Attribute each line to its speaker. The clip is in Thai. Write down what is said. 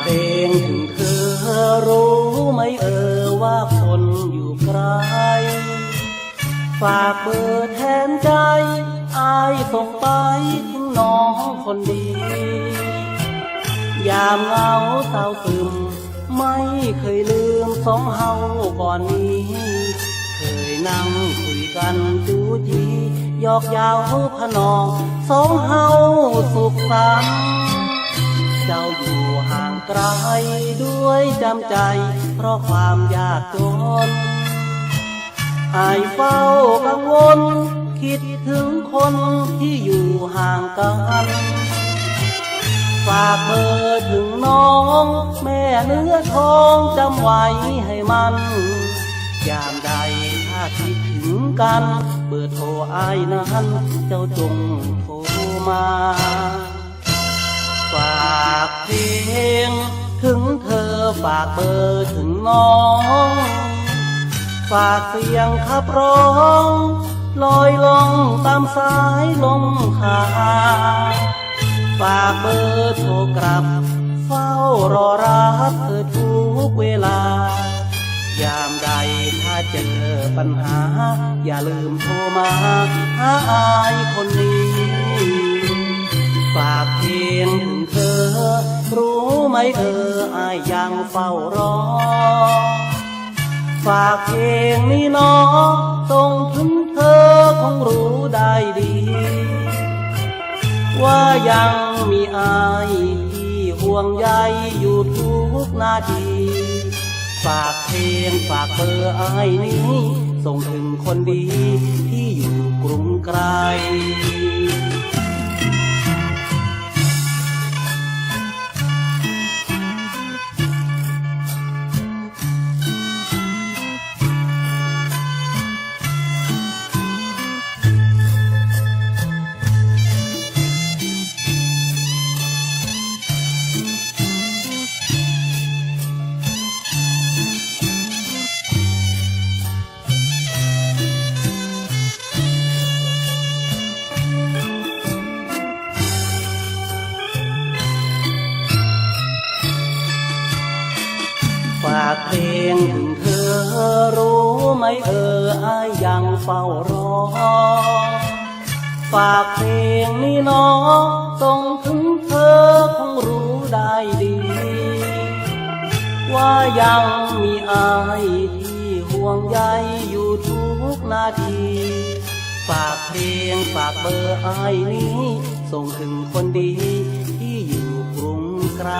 Speaker 1: เพลงถึงเธอรู้ไหมเออว่าคนอยู่ไกล ฝากเบอร์แทนใจ อายส่งไปถึงน้องคนดี ยามเหงาเศร้าซึม ไม่เคยลืมสองเฮาก่อนนี้ เคยนั่งคุยกันจูจีหยอกยาวพนองสองเฮาสุขสันต์ เจ้าอยู่ห่างไกลด้วยจำใจ เพราะความยากจนอายเฝ้ากังวล คิดถึงคนที่อยู่ห่างกันฝากเบอร์ถึงน้อง แม่เนื้อทองจำไว้ให้มันยามใดถ้าคิดถึงกัน เบอร์โทรอายนั้นเจ้าจงากเบอร์ถึงน้อง ฝากเสียงขับร้องลอยลงตามสายลมขาฝากเบอร์โทรกลับ เฝ้ารอรับเธอทุกเวลา ยามใดถ้าเจอปัญหา อย่าลืมโทรมาหาอายคนนี้ ฝากเพียงถึง มเธออายยังเฝ้ารอ ฝากเพลงนี้น้องส่งถึงเธอคงรู้ได้ดี ว่ายังมีอายที่ห่วงใยอยู่ทุกนาที ฝากเพลงฝากเบอร์อายนี้ ส่งถึงคนดีที่อยู่กรุงไกล เพลงถึงเธอรู้ไหมเอออายยังเฝ้ารอ ฝากเพลงนี้น้องส่งถึงเธอคงรู้ได้ดี ว่ายังมีอายที่ห่วงใยอยู่ทุกนาทีฝากเพลงฝากเบอร์อายนี้ ส่งถึงคนดีที่อยู่กรุงไกล